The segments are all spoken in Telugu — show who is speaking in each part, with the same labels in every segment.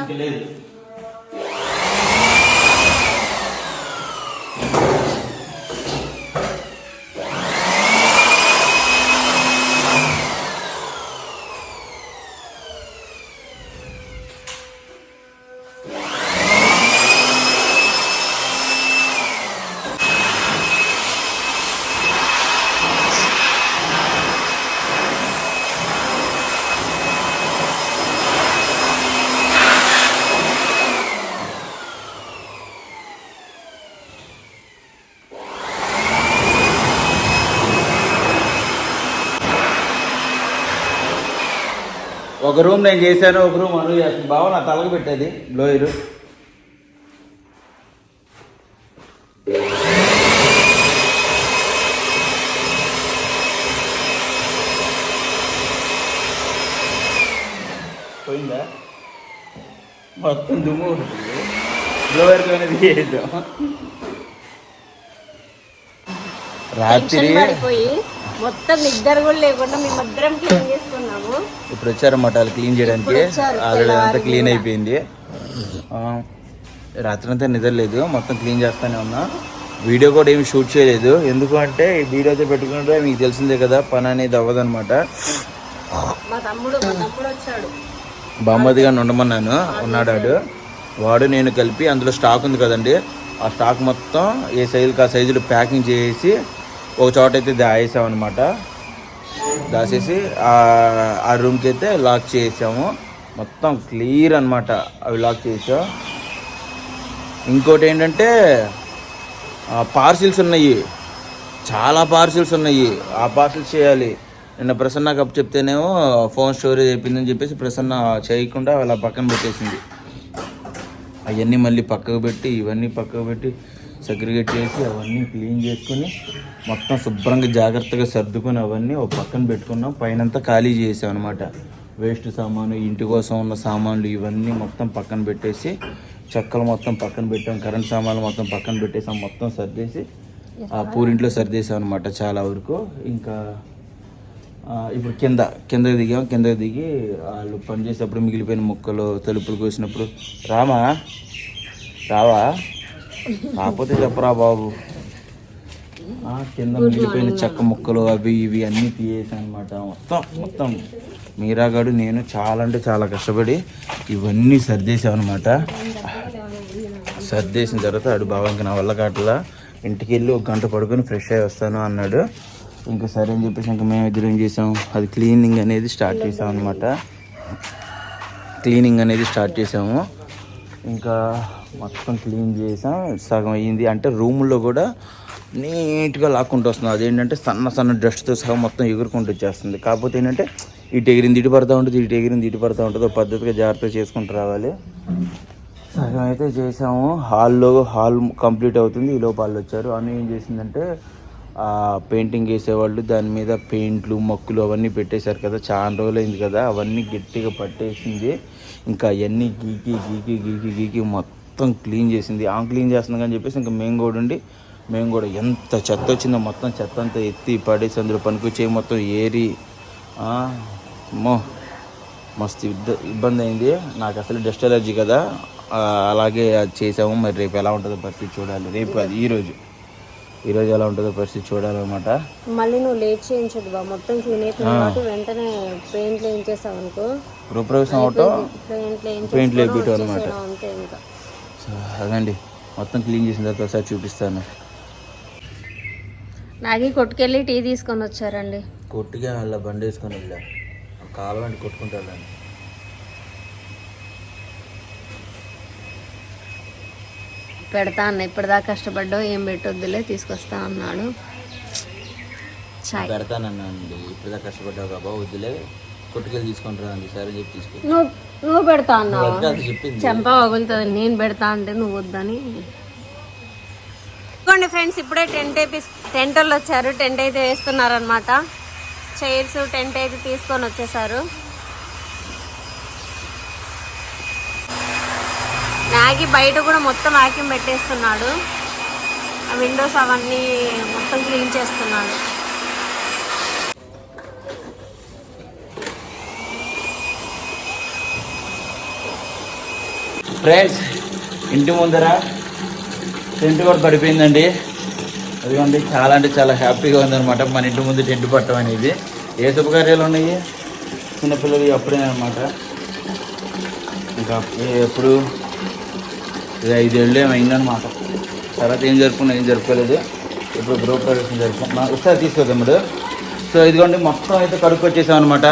Speaker 1: వాటిలో లేదా
Speaker 2: ఒక రూమ్ నేను చేశాను ఒక రూమ్ అను చేస్తాను బావ నా తలకి పెట్టేది బ్లోయరు పోయిందా? మొత్తం దుమ్ము ఉంటుంది. బ్లోయర్ అనేది చేసాం రాత్రి
Speaker 1: మొత్తం నిద్ర కూడా లేకుండా మేమిద్దరం క్లీన్ చేసుకున్నాము.
Speaker 2: ఇప్పుడు వచ్చారన్నమాట వాళ్ళు క్లీన్ చేయడానికి. ఆల్రెడీ అంతా క్లీన్. అయిపోయింది. రాత్రి అంతా నిద్రలేదు మొత్తం క్లీన్ చేస్తానే ఉన్నా. వీడియో కూడా ఏమి షూట్ చేయలేదు. ఎందుకు అంటే ఈ వీడియో అయితే పెట్టుకుంటే మీకు తెలిసిందే కదా పని అనేది అవ్వదన్నమాట.
Speaker 1: మా తమ్ముడు మా తమ్ముడు వచ్చాడు.
Speaker 2: బహుమతిగా ఉండమన్నాను. ఉన్నాడు వాడు. వాడు నేను కలిపి అందులో స్టాక్ ఉంది కదండి. ఆ స్టాక్ మొత్తం ఏ సైజుకి ఆ సైజులు ప్యాకింగ్ చేసి ఒక చోట అయితే దాయేసామన్నమాట దాసేసి ఆ- ఆ రూమ్కి అయితే లాక్ చేసాము. మొత్తం క్లియర్ అనమాట అవి లాక్ చేసాం. ఇంకోటి ఏంటంటే పార్సిల్స్ ఉన్నాయి. చాలా పార్సిల్స్ ఉన్నాయి. ఆ పార్సిల్స్ చేయాలి. నిన్న ప్రసన్న కప్ చెప్తేనేమో ఫోన్ స్టోరేజ్ అయిపోయిందని చెప్పేసి ప్రసన్న చేయకుండా అలా పక్కన పెట్టేసింది. అవన్నీ మళ్ళీ పక్కకు పెట్టి ఇవన్నీ పక్కకు పెట్టి సెగ్రిగేట్ చేసి అవన్నీ క్లీన్ చేసుకుని మొత్తం శుభ్రంగా జాగ్రత్తగా సర్దుకొని అవన్నీ ఒక పక్కన పెట్టుకున్నాం. పైనంతా ఖాళీ చేసాం అనమాట వేస్ట్ సామాను ఇంటి కోసం ఉన్న సామాన్లు ఇవన్నీ మొత్తం పక్కన పెట్టేసి చెక్కలు మొత్తం పక్కన పెట్టాం. కరెంట్ సామాన్లు మొత్తం పక్కన పెట్టేసాం. మొత్తం సర్దేసి ఆ పూరింట్లో సర్దేసాం అనమాట చాలా వరకు. ఇంకా ఇప్పుడు కింద కింద దిగాం. కింద దిగి వాళ్ళు పని చేసేటప్పుడు మిగిలిపోయిన ముక్కలు తలుపులు కోసినప్పుడు రామా రావా? కాకపోతే చెప్పరా బాబు. కింద మిగిలిపోయిన చెక్క ముక్కలు అవి ఇవి అన్నీ తీయేసాను అనమాట మొత్తం మొత్తం. మీరాగాడు నేను చాలా అంటే చాలా కష్టపడి ఇవన్నీ సర్దేశాం అనమాట సర్దేసిన తర్వాత ఆడు బాబా ఇంకా నా వల్ల కావట్లా ఇంటికి వెళ్ళి ఒక గంట పడుకొని ఫ్రెష్ అయ్యి వస్తాను అన్నాడు. ఇంకా సరే అని చెప్పేసి ఇంకా మేము ఇద్దరు ఏం చేసాం? అది క్లీనింగ్ అనేది స్టార్ట్ చేసాం అనమాట క్లీనింగ్ అనేది స్టార్ట్ చేసాము. ఇంకా మొత్తం క్లీన్ చేసాం సగం అయ్యింది. అంటే రూముల్లో కూడా నీట్గా లాక్కుంటూ వస్తుంది. అదేంటంటే సన్న సన్న డస్ట్తో సగం మొత్తం ఎగురుకుంటూ వచ్చేస్తుంది. కాకపోతే ఏంటంటే ఇటు ఎగిరింది ఇటు పడుతూ ఉంటుంది ఇటు ఎగిరింది ఇటు పడుతూ ఉంటుంది. పద్ధతిగా జాగ్రత్తగా చేసుకుంటూ రావాలి. సగం అయితే చేసాము హాల్లో హాల్ కంప్లీట్ అవుతుంది. ఈ లోపాలు వచ్చారు. అను ఏం చేసిందంటే పెయింటింగ్ వేసేవాళ్ళు దాని మీద పెయింట్లు మక్కులు అవన్నీ పెట్టేశారు కదా. చాలా రోజులు అయింది కదా. అవన్నీ గట్టిగా పట్టేసింది. ఇంకా అవన్నీ గీకి గీకి గీకి గీకి మొత్తం క్లీన్ చేసింది. ఆ క్లీన్ చేస్తుంది అని చెప్పేసి ఇంకా మేము కూడా ఉండి మేము కూడా ఎంత చెత్త వచ్చిందో మొత్తం చెత్త అంతా ఎత్తి పడేసి అందులో పనికొచ్చే మొత్తం ఏరి అమ్మో మస్తు ఇబ్బంది అయింది. నాకు అసలు డస్ట్ ఎలర్జీ కదా. అలాగే అది చేసాము. మరి రేపు ఎలా ఉంటుందో పరిస్థితి చూడాలి. రేపు అది ఈరోజు ఈరోజు ఎలా ఉంటుందో పరిస్థితి చూడాలన్నమాట.
Speaker 1: మళ్ళీ నువ్వు లేట్ చేయించదు బా మొత్తం క్లీన్ వెంటనే పెయింట్లు ఏం చేసావు అనుకో
Speaker 2: గృహప్రవేశం అవటం
Speaker 1: పెయింట్లు
Speaker 2: వేపించడం అనమాట
Speaker 1: అంతే ఇంకా.
Speaker 2: సో అదండి. మొత్తం క్లీన్ చేసిన తర్వాత ఒకసారి చూపిస్తాను.
Speaker 1: నాగి కొట్టుకెళ్ళి టీ తీసుకొని వచ్చారండి.
Speaker 2: కొట్టిగా అలా బండి వేసుకొని వెళ్ళా. కాలం అంటే కొట్టుకుంటాడండి
Speaker 1: పెడతా అన్న ఇప్పటిదాకా కష్టపడ్డావు ఏం పెట్టొద్దులే తీసుకొస్తా అన్నాడు. చాయ్
Speaker 2: పెడతానన్నానండి ఇప్పుడు కష్టపడ్డావు కాబా వద్దులే. కొట్టుకెళ్ళి తీసుకుంటారా అండి సరే చెప్పి
Speaker 1: నువ్వు నువ్వు పెడతా అన్నావు?
Speaker 2: అది చెప్పింది.
Speaker 1: చెంప పగులుతుంది నేను పెడతా అంటే నువ్వు వద్దని. ఇదిగోండి ఫ్రెండ్స్ ఇప్పుడే టెంట్ వేపి టెంట్ వాళ్ళు వచ్చారు టెంట్ అయితే వేస్తున్నారనమాట చైర్స్ టెంట్ అయితే తీసుకొని వచ్చేసారు. మ్యాగీ బయట కూడా మొత్తం వాక్యూమ్ పెట్టేస్తున్నాడు. ఆ విండోస్ అవన్నీ మొత్తం క్లీన్ చేస్తున్నాడు.
Speaker 2: ఫ్రెండ్స్ ఇంటి ముందర టెంట్ కూడా పడిపోయిందండి. అదిగోండి చాలా అంటే చాలా హ్యాపీగా ఉందన్నమాట. మన ఇంటి ముందు టెంట్ పట్టడం అనేది. ఏ శుభకార్యాలు ఉన్నాయి? చిన్నపిల్లలు అప్పుడే అనమాట ఇంకా ఎప్పుడు? ఇది ఐదేళ్ళు ఏమైందనమాట తర్వాత ఏం జరుపుకున్నా ఏం జరుపుకోలేదు. ఇప్పుడు గృహ ప్రవేశం జరుపుకున్నా ఒకసారి తీసుకోదమ్ముడు సో ఇదిగోండి మొత్తం అయితే కడుక్కు అనమాట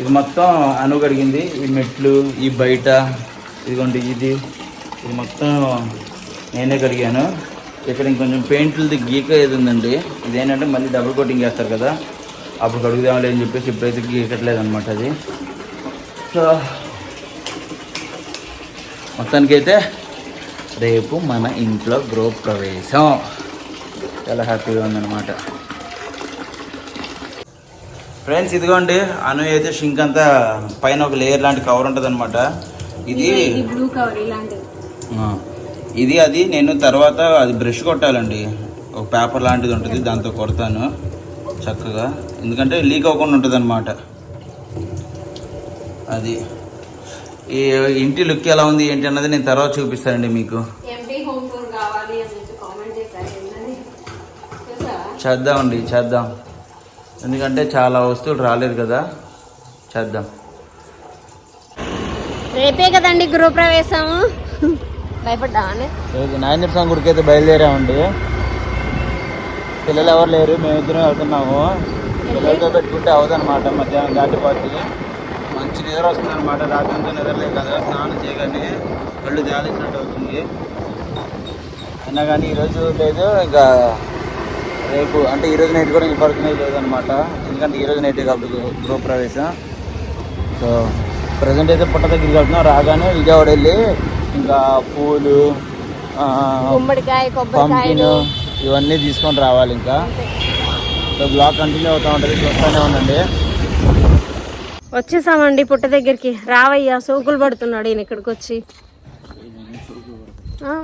Speaker 2: ఇది మొత్తం అను కడిగింది. ఈ మెట్లు ఈ బయట ఇదిగోండి ఇది ఇది మొత్తం నేనే కడిగాను. ఇక్కడ ఇంకొంచెం పెయింట్లది గీక ఏది ఉందండి ఇదేంటంటే మళ్ళీ డబుల్ కోటింగ్ చేస్తారు కదా అప్పుడు కడుగుదాంలే అని చెప్పేసి ఇప్పుడైతే గీకట్లేదు అనమాట అది. సో మొత్తానికైతే రేపు మన ఇంట్లో గృహ ప్రవేశం. చాలా హ్యాపీగా ఉందన్నమాట. ఫ్రెండ్స్ ఇదిగోండి అను అయితే షింక్ అంతా పైన ఒక లేయర్ లాంటి కవర్ ఉంటుంది అనమాట ఇది
Speaker 1: ఇది బ్లూ కవర్ ఇలాంటిది.
Speaker 2: ఇది అది నేను తర్వాత అది బ్రష్ కొట్టాలండి. ఒక పేపర్ లాంటిది ఉంటుంది దాంతో కొడతాను చక్కగా. ఎందుకంటే లీక్ అవ్వకుండా ఉంటుంది అనమాట అది. ఈ ఇంటి లుక్ ఎలా ఉంది ఏంటి అన్నది నేను తర్వాత చూపిస్తానండి మీకు. చేద్దామండి చేద్దాం. ఎందుకంటే చాలా వస్తువులు రాలేదు కదా. చేద్దాం.
Speaker 1: రేపే కదండి గృహప్రవేశము. భయపడ్డామని
Speaker 2: నాయన స్వామి గుడికి అయితే బయలుదేరామండి. పిల్లలు ఎవరు లేరు మేమిద్దరం వెళ్తున్నాము. పిల్లలతో పెట్టుకుంటే అవదనమాట మధ్యాహ్నం దాటిపోతుంది మంచి నిద్ర వస్తుంది అనమాట రాత్రి నిద్ర లేదు కదా స్నానం చేయగానే కళ్ళు జాలిసినట్టు అవుతుంది. అయినా కానీ ఈరోజు లేదు ఇంకా రేపు అంటే ఈరోజు నైట్ కూడా ఇంక పడుకునేది లేదనమాట ఎందుకంటే ఈరోజు నైట్ కాబట్టి గృహప్రవేశం. సో ప్రజెంట్ అయితే పుట్ట దగ్గరికి వెళ్తున్నాం. రాగానే విజయవాడ వెళ్ళి ఇంకా పూలు
Speaker 1: గుమ్మడికాయ కొబ్బరికాయలు.
Speaker 2: ఇవన్నీ తీసుకొని రావాలి ఇంకా. సో బ్లాగ్ కంటిన్యూ అవుతూ ఉంటుంది. చూస్తూనే ఉండండి.
Speaker 1: వచ్చేసామండి పుట్ట దగ్గరికి. రావయ్యా సోకులు పడుతున్నాడు ఈయన ఇక్కడికి వచ్చి.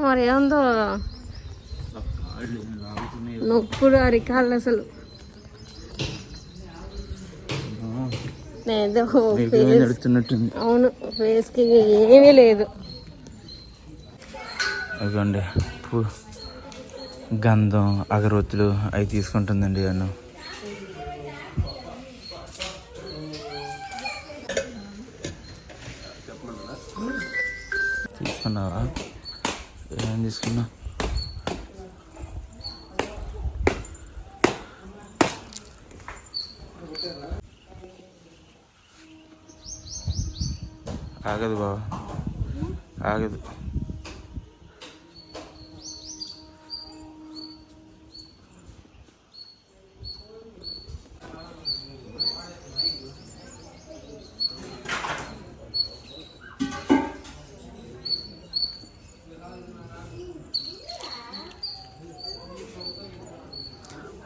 Speaker 1: మరి ఏందో? నొప్పులు అరికాళ్ళు అసలు. ఏదో
Speaker 2: నడుస్తున్నట్టుంది
Speaker 1: అవును ఫేస్కి ఏమీ లేదు.
Speaker 2: ఇదిగోండి పూ గంధం అగరొత్తులు అవి తీసుకుంటుందండి అన్ను. తీసుకున్నావా? ఏం తీసుకున్నా ఆగదు బాబా ఆగదు.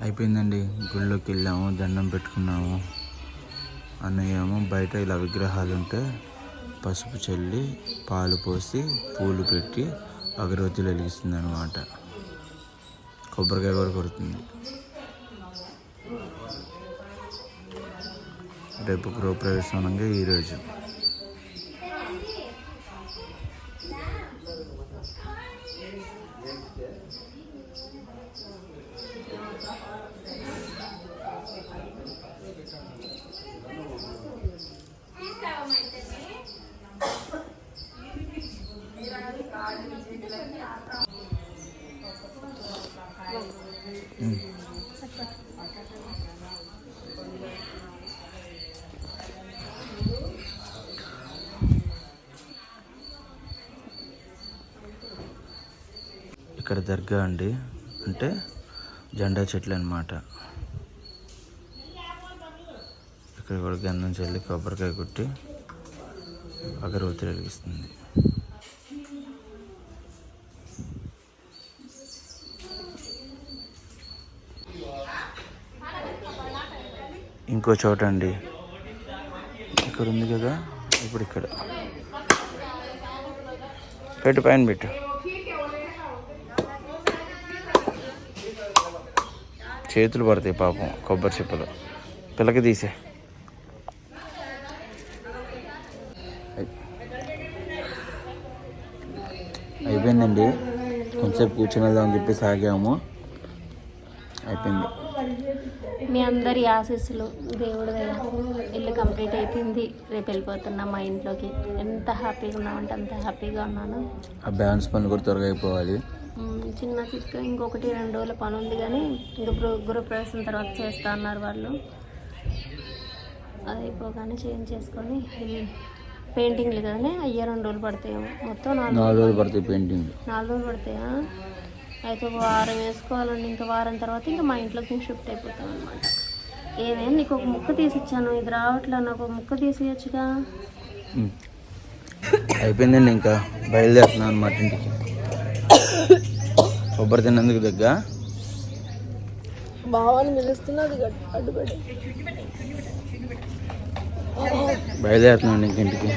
Speaker 2: అయిపోయిందండి. గుళ్ళోకి వెళ్ళాము దండం పెట్టుకున్నాము. అన్నయ్యేమో బయట ఇలా విగ్రహాలు ఉంటే పసుపు చల్లి పాలు పోసి పూలు పెట్టి అగరవత్తులు వెలిగిస్తుంది అనమాట కొబ్బరికాయ కూడా కొడుతుంది. రేపు గృహప్రవేశం అనగా ఈరోజు ఇక్కడ దర్గా అండి. అంటే జెండా చెట్లు అన్నమాట. ఇక్కడ కూడా గంధం చల్లి కొబ్బరికాయ కొట్టి అగరవతి వెలిగిస్తుంది. ఇంకో చోట అండి. ఇక్కడ ఉంది కదా. ఇప్పుడు ఇక్కడ. పెట్టు పైన పెట్టు. చేతులు పడతాయి పాపం కొబ్బరి చిప్పలు. పిల్లకి తీసే. అయిపోయిందండి. కొంచెం కూర్చొని వెళ్దామని చెప్పేసి ఆగాము అయిపోయింది.
Speaker 1: మీ అందరి ఆశీస్సులు దేవుడి దయ. ఇల్లు కంప్లీట్ అయిపోయింది. రేపు వెళ్ళిపోతున్నాం మా ఇంట్లోకి. ఎంత హ్యాపీగా ఉన్నామంటే అంత హ్యాపీగా ఉన్నాను.
Speaker 2: ఆ బ్యాలెన్స్ పనులు కూడా త్వరగా అయిపోవాలి.
Speaker 1: చిన్న చిక్క ఇంకొకటి రెండు రోజుల పని ఉంది కానీ ఇంకా గృహ గృహప్రవేశం తర్వాత చేస్తా అన్నారు వాళ్ళు. అది అయిపోగానే చేంజ్ చేసుకొని పెయింటింగ్లు కదనే అయ్యే రెండు రోజులు పడతాయేమో మొత్తం నాలుగు
Speaker 2: రోజులు పడుతుంది పెయింటింగ్.
Speaker 1: నాలుగు రోజులు పడతాయా? అయితే ఒక వారం వేసుకోవాలండి. ఇంకా వారం తర్వాత ఇంకా మా ఇంట్లోకి షిఫ్ట్ అయిపోతాం అనమాట ఏమేం నీకు ఒక ముక్క తీసి ఇచ్చాను. ఇది రావట్లే నాకు ఒక ముక్క తీసేయచ్చుగా.
Speaker 2: అయిపోయిందండి ఇంకా. బయలుదేరుతున్నాను అనమాట ఇంటికి. కొబ్బరి తిన్నందుకు
Speaker 1: అడ్డుపడి
Speaker 2: బయలుదేరుతున్నాను ఇంక ఇంటికి.